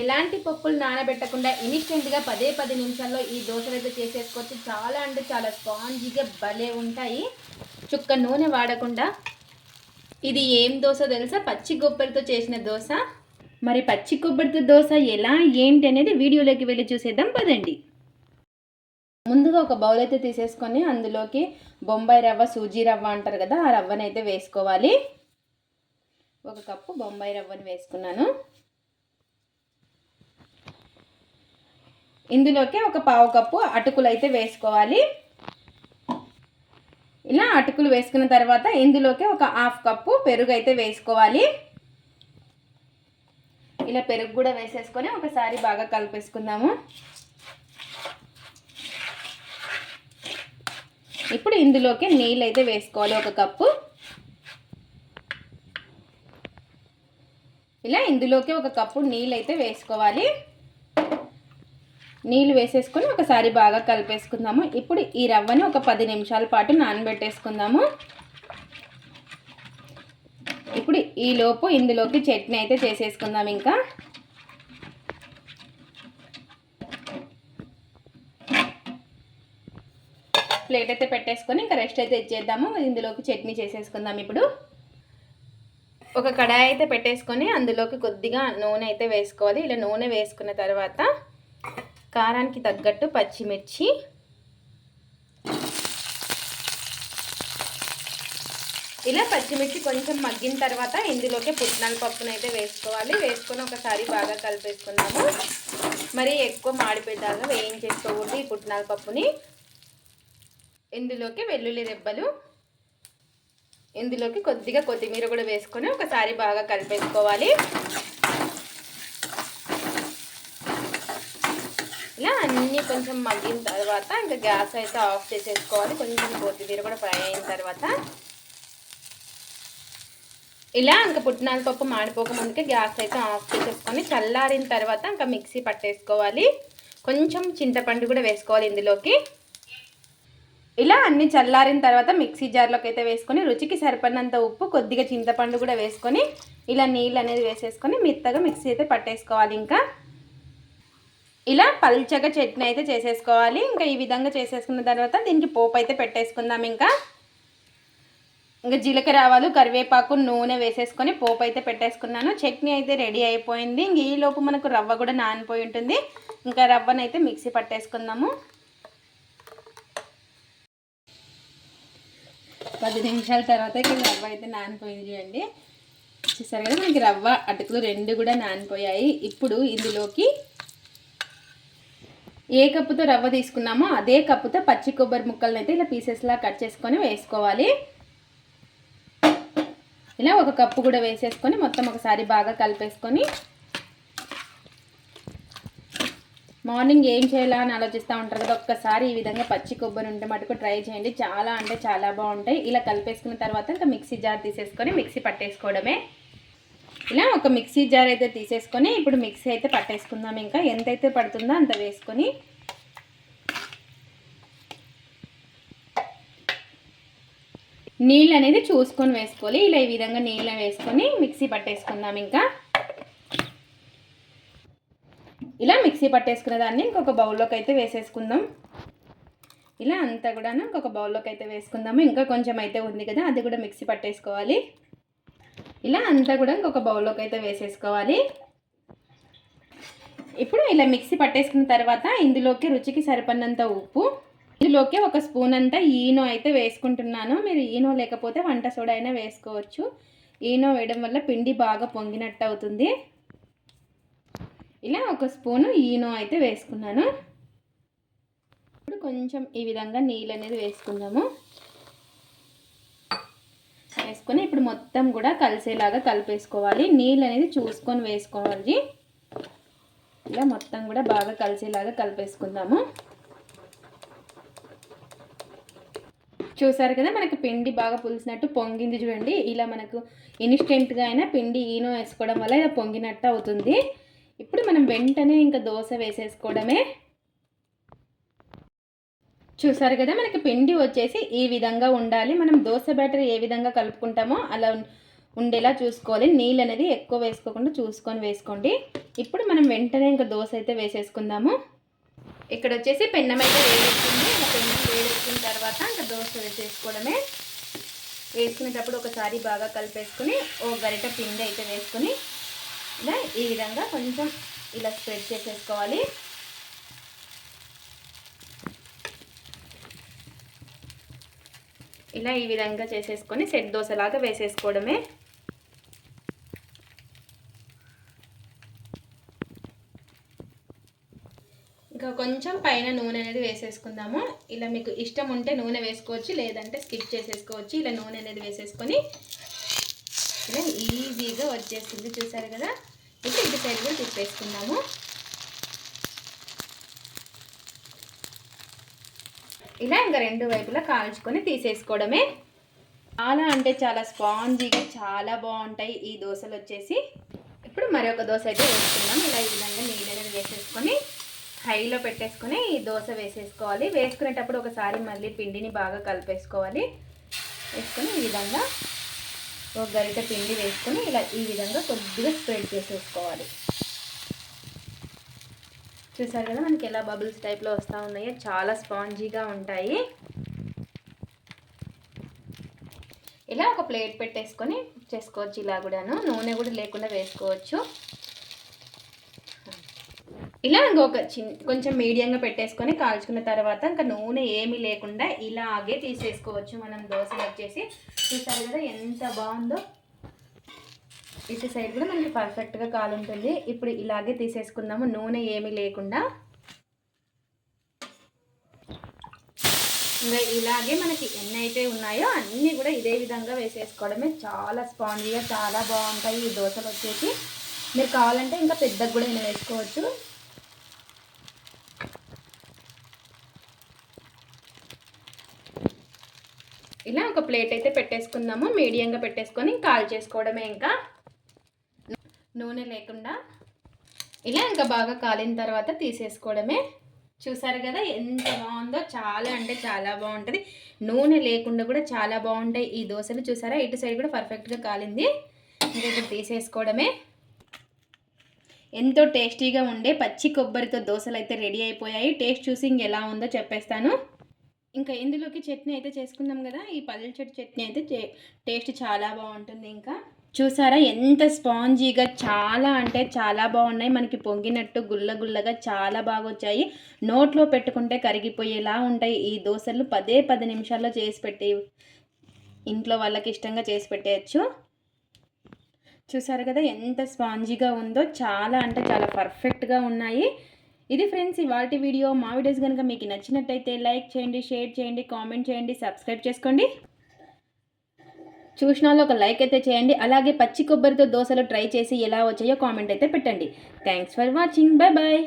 ఎలాంటి పప్పులు నానబెట్టకుండా ఇన్స్టెంట్గా పదే పది నిమిషాల్లో ఈ దోశలు అయితే చేసేసుకోవచ్చు. చాలా అంటే చాలా స్పాంజీగా భలే ఉంటాయి. చుక్క నూనె వాడకుండా. ఇది ఏం దోశ తెలుసా? పచ్చి కొబ్బరితో చేసిన దోశ. మరి పచ్చి కొబ్బరితో దోశ ఎలా? ఏంటి అనేది వీడియోలోకి వెళ్ళి చూసేద్దాం. పదండి. ముందుగా ఒక బౌల్ అయితే తీసేసుకొని అందులోకి బొంబాయి రవ్వ సూజీ రవ్వ అంటారు కదా ఆ రవ్వనైతే అయితే వేసుకోవాలి. ఒక కప్పు బొంబాయి రవ్వని వేసుకున్నాను. ఇందులోకి ఒక పావు కప్పు అటుకులు అయితే వేసుకోవాలి. ఇలా అటుకులు వేసుకున్న తర్వాత ఇందులోకి ఒక హాఫ్ కప్పు పెరుగు అయితే వేసుకోవాలి. ఇలా పెరుగు కూడా వేసేసుకొని ఒకసారి బాగా కలిపేసుకుందాము. ఇప్పుడు ఇందులోకి నీళ్ళు అయితే వేసుకోవాలి ఒక కప్పు. ఇలా ఇందులోకి ఒక కప్పు నీళ్ళు అయితే వేసుకోవాలి. నీళ్ళు వేసేసుకొని ఒకసారి బాగా కలిపేసుకుందాము. ఇప్పుడు ఈ రవ్వని ఒక పది నిమిషాల పాటు నానబెట్టేసుకుందాము. ఇప్పుడు ఈ లోపు ఇందులోకి చట్నీ అయితే చేసేసుకుందాం ఇంకా. ప్లేట్ అయితే పెట్టేసుకొని ఇంకా రెస్ట్ అయితే ఇచ్చేద్దాము. ఇందులోకి చట్నీ చేసేసుకుందాం ఇప్పుడు. ఒక కడాయి అయితే పెట్టేసుకొని అందులోకి కొద్దిగా నూనె అయితే వేసుకోవాలి. ఇలా నూనె వేసుకున్న తర్వాత కారానికి తగ్గట్టు పచ్చిమిర్చి. ఇలా పచ్చిమిర్చి కొంచెం మగ్గిన తర్వాత ఇందులోకి పుట్నాల పప్పును అయితే వేసుకోవాలి. వేసుకొని ఒకసారి బాగా కలిపేసుకున్నాము మరి ఎక్కువ మాడిపోయేదాకా వేయించేసుకోకూడదు ఈ పుట్నాల పప్పుని. ఇందులోకి వెల్లుల్లి దెబ్బలు ఇందులోకి కొద్దిగా కొత్తిమీర కూడా వేసుకొని ఒకసారి బాగా కలిపేసుకోవాలి ఇలా అన్నీ కొంచెం మగ్గిన తర్వాత ఇంకా గ్యాస్ అయితే ఆఫ్ చేసేసుకోవాలి. కొంచెం కొత్తిమీర కూడా ఫ్రై అయిన తర్వాత. ఇలా ఇంకా పుట్టినాల పప్పు మాడిపోక ముందుకే గ్యాస్ అయితే ఆఫ్ చేసేసుకొని చల్లారిన తర్వాత ఇంకా మిక్సీ పట్టేసుకోవాలి. కొంచెం చింతపండు కూడా వేసుకోవాలి ఇందులోకి. ఇలా అన్ని చల్లారిన తర్వాత మిక్సీ జార్లోకి అయితే వేసుకొని రుచికి సరిపడినంత ఉప్పు కొద్దిగా చింతపండు కూడా వేసుకొని ఇలా నీళ్ళు అనేది వేసేసుకొని మెత్తగా మిక్సీ అయితే పట్టేసుకోవాలి ఇంకా. ఇలా పల్చగా చట్నీ అయితే చేసేసుకోవాలి. ఇంకా ఈ విధంగా చేసేసుకున్న తర్వాత దీనికి పోపు అయితే పెట్టేసుకుందాం ఇంకా. ఇంకా జీలకర్ర ఆవాలు కరివేపాకు నూనె వేసేసుకొని పోపు అయితే పెట్టేసుకున్నాను. చట్నీ అయితే రెడీ అయిపోయింది. ఇంక ఈలోపు మనకు రవ్వ కూడా నానిపోయి ఉంటుంది. ఇంకా రవ్వనైతే మిక్సీ పట్టేసుకుందాము. పది నిమిషాల తర్వాత ఇక్కడ రవ్వ అయితే నానిపోయింది చూడండి. చూసారు కదా మనకి రవ్వ అటుకులు రెండు కూడా నానిపోయాయి. ఇప్పుడు ఇందులోకి ఏ కప్పుతో రవ్వ తీసుకున్నామో అదే కప్పుతో పచ్చి కొబ్బరి ముక్కలను అయితే ఇలా పీసెస్లా కట్ చేసుకొని వేసుకోవాలి. ఇలా ఒక కప్పు కూడా వేసేసుకొని మొత్తం ఒకసారి బాగా కలిపేసుకొని మార్నింగ్ ఏం చేయాలా అని ఆలోచిస్తూ ఉంటారు కదా ఒక్కసారి ఈ విధంగా పచ్చి కొబ్బరి ఉంటే మటుకు ట్రై చేయండి. చాలా అంటే చాలా బాగుంటాయి. ఇలా కలిపేసుకున్న తర్వాత ఇంకా మిక్సీ జార్ తీసేసుకొని మిక్సీ పట్టేసుకోవడమే. ఇలా ఒక మిక్సీ జార్ అయితే తీసేసుకొని ఇప్పుడు మిక్సీ అయితే పట్టేసుకుందాం. ఇంకా ఎంతైతే పడుతుందో అంత వేసుకొని నీళ్ళు అనేది చూసుకొని వేసుకోవాలి. ఇలా ఈ విధంగా నీళ్ళు వేసుకొని మిక్సీ పట్టేసుకుందాం ఇంకా. ఇలా మిక్సీ పట్టేసుకున్న దాన్ని ఇంకొక బౌల్లోకి అయితే వేసేసుకుందాం. ఇలా అంతా కూడా ఇంకొక బౌల్లోకి అయితే వేసుకుందాము. ఇంకా కొంచెం అయితే ఉంది కదా అది కూడా మిక్సీ పట్టేసుకోవాలి. ఇలా అంతా కూడా ఇంకొక బౌల్లోకి అయితే వేసేసుకోవాలి. ఇప్పుడు ఇలా మిక్సీ పట్టేసుకున్న తర్వాత ఇందులోకి రుచికి సరిపడినంత ఉప్పు ఇందులోకి ఒక స్పూన్ అంతా ఈనో అయితే వేసుకుంటున్నాను. మీరు ఈనో లేకపోతే వంట సోడా అయినా వేసుకోవచ్చు. ఈనో వేయడం వల్ల పిండి బాగా పొంగినట్టు అవుతుంది. ఇలా ఒక స్పూను ఈనో అయితే వేసుకున్నాను. ఇప్పుడు కొంచెం ఈ విధంగా నీళ్ళు అనేది వేసుకుందాము. వేసుకొని ఇప్పుడు మొత్తం కూడా కలిసేలాగా కలిపేసుకోవాలి. నీళ్ళు అనేది చూసుకొని వేసుకోవాలి. ఇలా మొత్తం కూడా బాగా కలిసేలాగా కలిపేసుకుందాము. చూసారు కదా మనకు పిండి బాగా పులిసినట్టు పొంగింది చూడండి. ఇలా మనకు ఇన్స్టెంట్గా అయినా పిండి ఈనో వేసుకోవడం వల్ల ఇలా పొంగినట్టు అవుతుంది. ఇప్పుడు మనం వెంటనే ఇంకా దోశ వేసేసుకోవడమే చూసారు కదా మనకి పిండి వచ్చేసి ఈ విధంగా ఉండాలి. మనం దోశ బ్యాటర్ ఏ విధంగా కలుపుకుంటామో అలా ఉండేలా చూసుకోవాలి. నీళ్ళు అనేది ఎక్కువ వేసుకోకుండా చూసుకొని వేసుకోండి. ఇప్పుడు మనం వెంటనే ఇంకా దోశ అయితే వేసేసుకుందాము. ఇక్కడ వచ్చేసి పెన్నం అయితే వేడెక్కింది. ఇంకా పెన్నం వేడెక్కిన తర్వాత ఇంకా దోశ వేసేసుకోవడమే. వేసుకునేటప్పుడు ఒకసారి బాగా కలిపేసుకుని ఓ గరిట పిండి అయితే వేసుకుని ఇలా ఈ విధంగా కొంచెం ఇలా స్ప్రెడ్ చేసేసుకోవాలి. ఇలా ఈ విధంగా చేసేసుకొని సెట్ దోశలాగా వేసేసుకోవడమే. ఇంకా కొంచెం పైన నూనె అనేది వేసేసుకుందాము. ఇలా మీకు ఇష్టం ఉంటే నూనె వేసుకోవచ్చు లేదంటే స్కిప్ చేసేసుకోవచ్చు. ఇలా నూనె అనేది వేసేసుకొని ఇలా ఈజీగా వచ్చేస్తుంది చూసారు కదా? ఇక ఇటు సైడ్ కూడా తిప్పేసుకుందాము. ఇలా ఇంకా రెండు వైపులా కాల్చుకొని తీసేసుకోవడమే. చాలా అంటే చాలా స్పాంజీగా చాలా బాగుంటాయి ఈ దోశలు వచ్చేసి. ఇప్పుడు మరొక దోశ అయితే వేసుకుందాం. ఇలా ఈ విధంగా నీళ్ళని అనేది వేసేసుకొని హైలో పెట్టేసుకొని ఈ దోశ వేసేసుకోవాలి. వేసుకునేటప్పుడు ఒకసారి మళ్ళీ పిండిని బాగా కలిపేసుకోవాలి. వేసుకొని ఈ విధంగా ఒక గరిట పిండి వేసుకొని ఇలా ఈ విధంగా కొద్దిగా స్ప్రెడ్ చేసేసుకోవాలి. చూసారు కదా మనకి ఎలా బబుల్స్ టైప్లో వస్తూ ఉన్నాయో? చాలా స్పాంజీగా ఉంటాయి. ఇలా ఒక ప్లేట్ పెట్టేసుకొని చేసుకోవచ్చు ఇలా కూడాను. నూనె కూడా లేకుండా వేసుకోవచ్చు. ఇలా ఇంకొక చిన్న కొంచెం మీడియంగా పెట్టేసుకొని కాల్చుకున్న తర్వాత ఇంకా నూనె ఏమీ లేకుండా ఇలాగే తీసేసుకోవచ్చు. మనం దోశలు వచ్చేసి చూసారు కదా ఎంత బాగుందో? ఇటు సైడ్ కూడా మనకి పర్ఫెక్ట్గా కాలుంటుంది ఇప్పుడు ఇలాగే తీసేసుకుందాము. నూనె ఏమీ లేకుండా. ఇంకా ఇలాగే మనకి ఎన్ని అయితే ఉన్నాయో అన్నీ కూడా ఇదే విధంగా వేసేసుకోవడమే చాలా స్పాంజీగా చాలా బాగుంటాయి ఈ దోశలు వచ్చేసి. మీరు కావాలంటే ఇంకా పెద్దగా కూడా నేను వేసుకోవచ్చు. ఇలా ఒక ప్లేట్ అయితే పెట్టేసుకుందాము. మీడియంగా పెట్టేసుకొని కాల్ చేసుకోవడమే ఇంకా. నూనె లేకుండా ఇలా ఇంకా బాగా కాలిన తర్వాత తీసేసుకోవడమే. చూసారు కదా ఎంత బాగుందో? చాలా అంటే చాలా బాగుంటుంది. నూనె లేకుండా కూడా చాలా బాగుంటాయి ఈ దోశలు. చూసారా? ఇటు సైడ్ కూడా పర్ఫెక్ట్గా కాలింది. ఇంకా ఇప్పుడు తీసేసుకోవడమే. ఎంతో టేస్టీగా ఉండే పచ్చి కొబ్బరితో దోశలు అయితే రెడీ అయిపోయాయి. టేస్ట్ చూసి ఇంకెలా ఉందో చెప్పేస్తాను. ఇంకా ఇందులోకి చట్నీ అయితే చేసుకుందాం కదా. ఈ పల్లెల చెట్టు చట్నీ అయితే టేస్ట్ చాలా బాగుంటుంది ఇంకా. చూసారా ఎంత స్పాంజీగా చాలా అంటే చాలా బాగున్నాయి. మనకి పొంగినట్టు గుల్ల గుల్లగా చాలా బాగా వచ్చాయి నోట్లో పెట్టుకుంటే కరిగిపోయేలా ఉంటాయి. ఈ దోశలు పదే పది నిమిషాల్లో చేసి పెట్టి ఇంట్లో వాళ్ళకి ఇష్టంగా చేసి పెట్టేయచ్చు. చూసారు కదా ఎంత స్పాంజీగా ఉందో చాలా అంటే చాలా పర్ఫెక్ట్గా ఉన్నాయి. ఇది ఫ్రెండ్స్ ఇవాళ వీడియో. మా వీడియోస్ కనుక మీకు నచ్చినట్టయితే లైక్ చేయండి షేర్ చేయండి కామెంట్ చేయండి సబ్స్క్రైబ్ చేసుకోండి. చూసిన ఒక లైక్ అయితే చేయండి. అలాగే పచ్చి కొబ్బరితో దోశలు ట్రై చేసి ఎలా వచ్చాయో కామెంట్ అయితే పెట్టండి. Thanks for watching bye bye